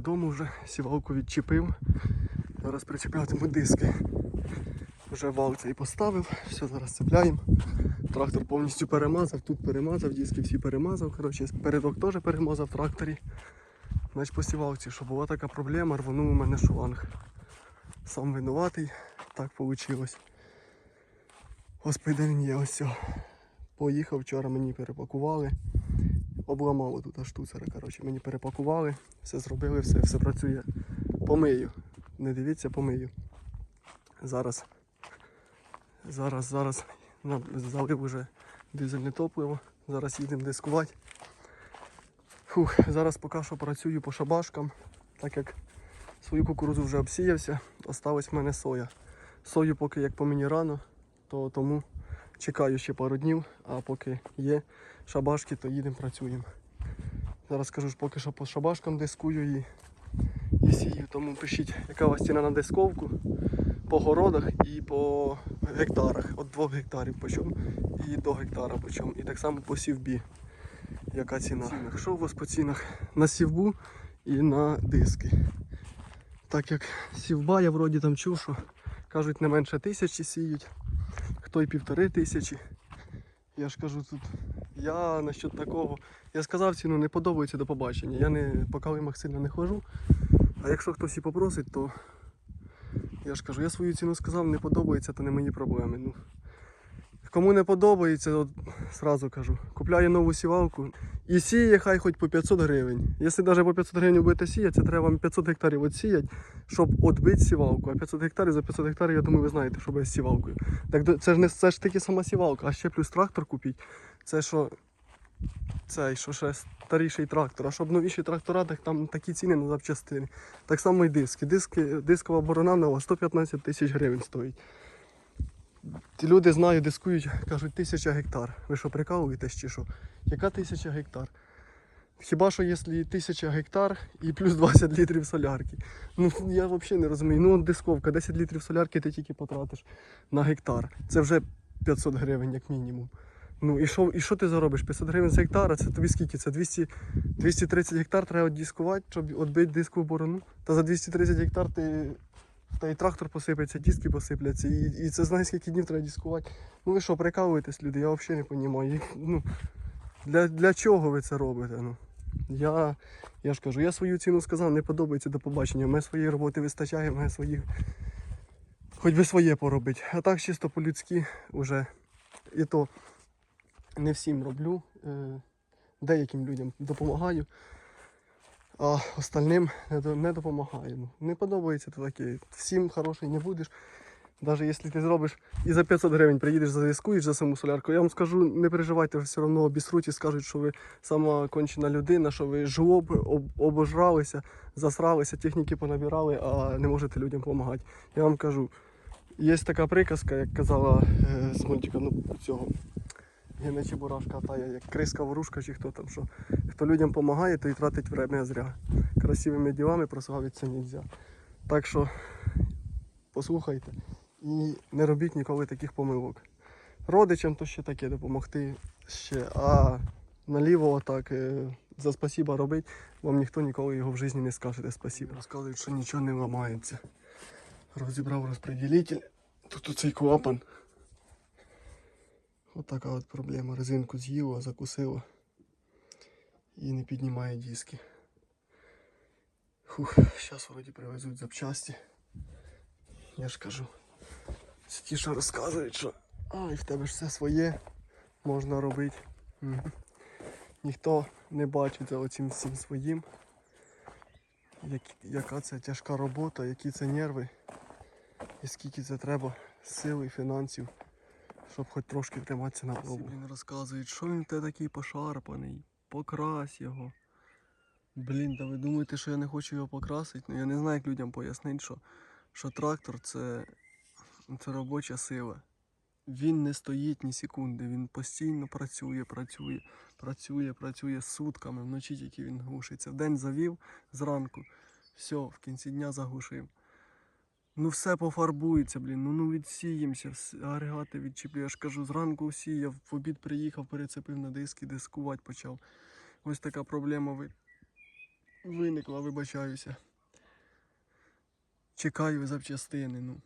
додому вже, сівалку відчепив. Зараз причеплятиму диски. Вже вал цей поставив, все, зараз цепляємо. Трактор повністю перемазав, тут перемазав, диски всі перемазав. Коротше, передок теж перемазав в тракторі. Значить по сівалці, що була така проблема, рвонув у мене шланг. Сам винуватий, так вийшло. Господи, він є ось. Поїхав вчора, мені перепакували. Обламало тут штуцера. Коротше, мені перепакували, все зробили, все, все працює. Помию. Не дивіться, помию. Зараз. Зараз, зараз нам залив уже дизельне топливо. Зараз їдемо дискувати. Фух, зараз поки що працюю по шабашкам, так як свою кукурудзу вже обсіявся, осталась в мене соя. Сою поки як по мені рано, то тому чекаю ще пару днів, а поки є шабашки, то їдемо працюємо. Зараз скажу ж поки що по шабашкам дискую і, і сію. Тому пишіть, яка у вас ціна на дисковку по городах і по гектарах. От 2 гектарів почому і до гектара почому. І так само по сівбі. Яка ціна? Що у вас по цінах? На сівбу і на диски. Так як сівба, я вроді там чув, що кажуть не менше тисячі сіють, хто й півтори тисячі. Я ж кажу тут, я насчет такого. Я сказав ціну, не подобається до побачення. Я не по калимах сильно не хожу. А якщо хтось і попросить, то я ж кажу, я свою ціну сказав, не подобається, то не мої проблеми. Ну, кому не подобається, от сразу кажу, купляє нову сівалку і сіє хай хоч по 500 гривень. Якщо навіть по 500 гривень будете сіяти, це треба вам 500 гектарів отсіяти, щоб відбити сівалку. А 500 гектарів за 500 гектарів, я думаю, ви знаєте, що без сівалкою. Так це ж не це ж таки сама сівалка, а ще плюс трактор купіть. Це що цей, що ще старіший трактор. А щоб новіші трактора, так там такі ціни на запчастини. Так само і диски. Диски дискова борона нова 115 тисяч гривень стоїть. Люди знаю, дискують, кажуть, тисяча гектар. Ви що, прикалуєтесь чи що? Яка тисяча гектар? Хіба що якщо тисяча гектар і плюс 20 літрів солярки. Ну я взагалі не розумію. Ну дисковка, 10 літрів солярки ти тільки потратиш на гектар. Це вже 500 гривень як мінімум. Ну і що, і що ти заробиш? 500 гривень з гектара, це тобі скільки? Це 200, 230 гектар треба дискувати, щоб відбити дискову борону. Та за 230 гектар ти та і трактор посипеться, диски посипляться, і, і це знаєш, скільки днів треба дискувати. Ну ви що, прикалуєтесь, люди, я взагалі не розумію. Ну, для, для чого ви це робите? Ну? Я, я ж кажу, я свою ціну сказав, не подобається до побачення. У мене своєї роботи вистачає, мене своїх. Хоч би своє поробити. А так чисто по-людськи вже. І то не всім роблю. е, Деяким людям допомагаю, а остальним не, до- не допомагаю. Ну, Не подобається то таке. Всім хороший не будеш. Навіть якщо ти зробиш і за 500 гривень приїдеш зазв'язкуєш за саму солярку, я вам скажу, не переживайте, все одно обісруть і скажуть, що ви сама кончена людина, що ви жлоб, об, обожралися, засралися, техніки понабирали, а не можете людям допомагати. Я вам кажу, є така приказка, як казала е, з мультика ну, цього. Гена Чебурашка та як криска ворушка чи хто там, що хто людям допомагає, то і тратить время зря. Красивими ділами прославитися не можна. Так що послухайте і не робіть ніколи таких помилок. Родичам то ще таке допомогти ще, а наліво отак е, за спасіба робить, вам ніхто ніколи його в житті не скаже спасіба. Розказують, що нічого не ламається. Розібрав розподілитель. Тут оцей клапан. От така от проблема. Резинку з'їло, закусило і не піднімає диски. Фух, зараз вроді привезуть запчасті. Я ж кажу. Це ті, що розказують, що ай, в тебе ж все своє можна робити. Ніхто не бачить за оцим всім своїм. Як, яка це тяжка робота, які це нерви, і скільки це треба сил і фінансів, щоб хоч трошки триматися на плаву. Він розказує, що він в тебе такий пошарпаний, покрась його. Блін, та ви думаєте, що я не хочу його покрасити? Ну я не знаю, як людям пояснити, що, що трактор це Це робоча сила. Він не стоїть ні секунди, він постійно працює, працює, працює, працює сутками. Вночі тільки він глушиться. Вдень завів зранку, все, в кінці дня заглушив. Ну все пофарбується, блін. Ну, ну відсіємося, агрегати відчіплю. Я ж кажу, зранку всіяв, в обід приїхав, перецепив на диски, дискувати почав. Ось така проблема ви... виникла, вибачаюся. Чекаю запчастини. Ну,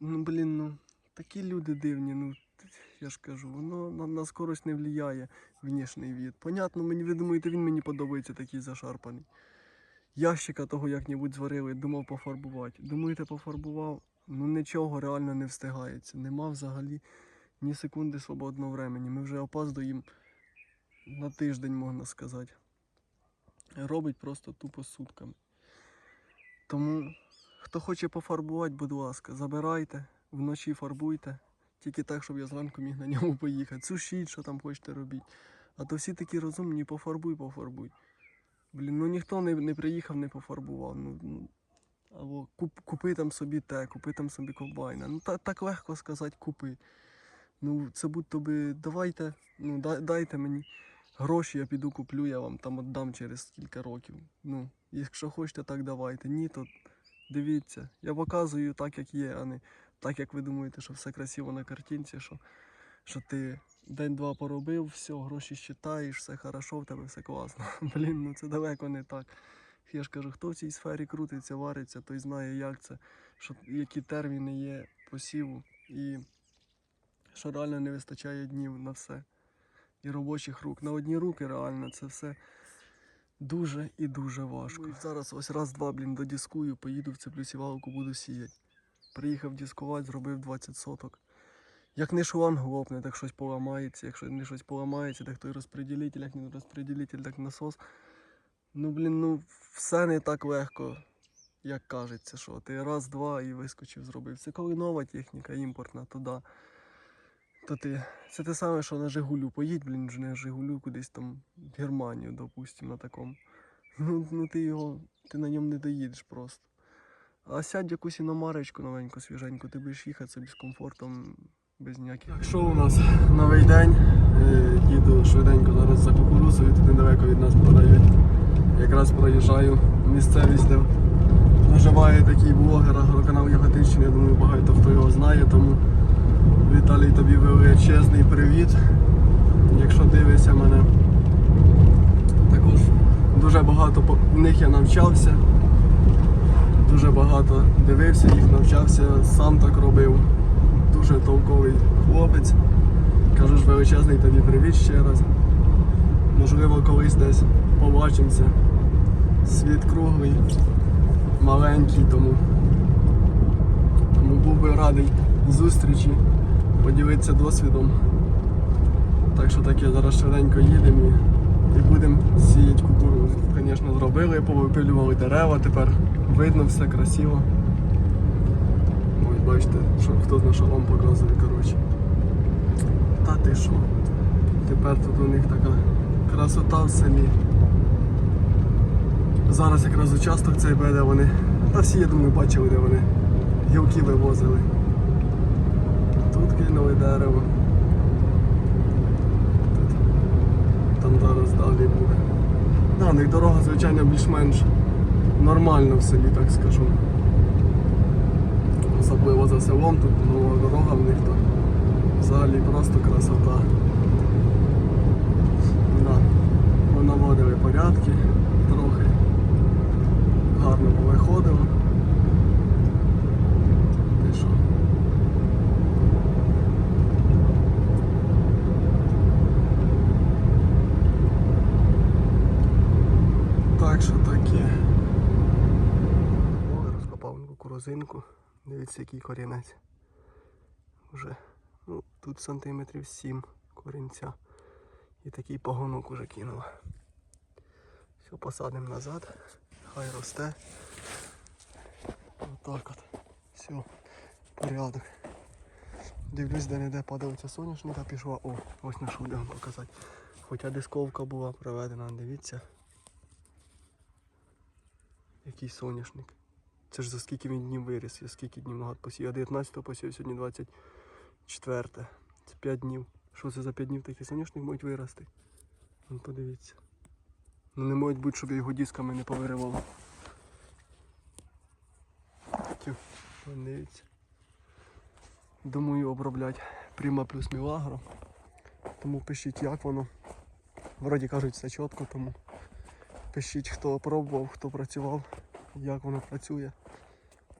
ну блін, ну такі люди дивні, ну я ж кажу, воно на, на скорость не впливає внішній від. Понятно, мені ви думаєте, він мені подобається такий зашарпаний. Ящика того як-небудь зварили, думав пофарбувати. Думаєте, пофарбував? Ну нічого реально не встигається. Нема взагалі ні секунди свободного времени. Ми вже опаздуємо на тиждень, можна сказати. Робить просто тупо сутками. Тому, хто хоче пофарбувати, будь ласка, забирайте, вночі фарбуйте. Тільки так, щоб я зранку міг на ньому поїхати. Сушіть, що там хочете робити. А то всі такі розумні, пофарбуй, пофарбуй. Блін, ну ніхто не, не приїхав, не пофарбував. Ну, ну, або куп, купи там собі те, купи там собі комбайна. Ну так, так легко сказати, купи. Ну, це будь-то би давайте, ну да, дайте мені гроші, я піду куплю, я вам там віддам через кілька років. Ну, якщо хочете, так давайте. Ні, то дивіться. Я показую так, як є, а не так, як ви думаєте, що все красиво на картинці, що, що ти день-два поробив, все, гроші считаєш, все хорошо, в тебе все класно. Блін, ну це далеко не так. Я ж кажу, хто в цій сфері крутиться, вариться, той знає, як це, що, які терміни є посіву, і що реально не вистачає днів на все. І робочих рук. На одні руки реально це все дуже і дуже важко. Зараз ось раз-два, блін, додіскую, поїду в цеплю сівалку, буду сіяти. Приїхав дискувати, зробив 20 соток. Як не шланг лопне, так щось поламається. Якщо не щось поламається, так той розпреділитель, як не розпреділитель, так насос. Ну, блін, ну все не так легко, як кажеться, що ти раз-два і вискочив, зробив. Це коли нова техніка, імпортна, то да. То ти. Це те саме, що на Жигулю. Поїдь, блін, на Жигулю кудись там в Германію, допустимо, на такому. Ну, ну ти його, ти на ньому не доїдеш просто. А сядь якусь іномарочку новеньку, свіженьку, ти будеш їхати собі з комфортом, без ніяких. Так, що у нас новий день? Е, Їду швиденько зараз за кукурузою, тут недалеко від нас продають. Якраз проїжджаю місцевість, де проживає такий блогер агроканал Яготинщини. Я думаю, багато хто його знає, тому Віталій тобі величезний привіт. Якщо дивишся мене, також дуже багато по- в них я навчався. Дуже багато дивився їх, навчався, сам так робив. Дуже толковий хлопець. Кажу ж величезний тобі привіт ще раз. Можливо, колись десь побачимося. Світ круглий, маленький, тому, тому був би радий зустрічі, поділитися досвідом. Так що таке, зараз швиденько їдемо і, і будемо сіяти кукурудзу. Звісно, зробили, повипилювали дерева, тепер видно все красиво. Бачите, що хто на шалом показує, коротше. Та ти що? Тепер тут у них така красота в селі. Зараз якраз участок цей де вони. Та всі, я думаю, бачили, де вони гілки вивозили. Тут кинули дерево. Тут. Там зараз далі буде. Да, у них дорога, звичайно, більш-менш нормальна в селі, так скажу. Особливо за селом, тут нова дорога в них то взагалі просто красота. Да. Ми наводили порядки трохи. Гарно повиходило. Так що таке. Розкопав кукурузинку. Дивіться, який корінець. Уже ну, тут сантиметрів 7 корінця. І такий погонок уже кинула. Все, посадимо назад. Хай росте. Отак от. Все, порядок. Дивлюсь, де не де падалиця соняшника пішла. О, ось знайшов, де вам показати. Хоча дисковка була проведена, дивіться. Який соняшник. Це ж за скільки він днів виріс, я скільки днів нагад посів. Я 19-го посів, сьогодні 24. Це 5 днів. Що це за 5 днів такі соняшник можуть вирости? Ну подивіться. Ну не можуть бути, щоб я його дисками не повиривав. Тю, дивіться. Думаю оброблять Prima плюс Мілагро. Тому пишіть, як воно. Вроді кажуть, все чітко, тому пишіть, хто пробував, хто працював, як воно працює.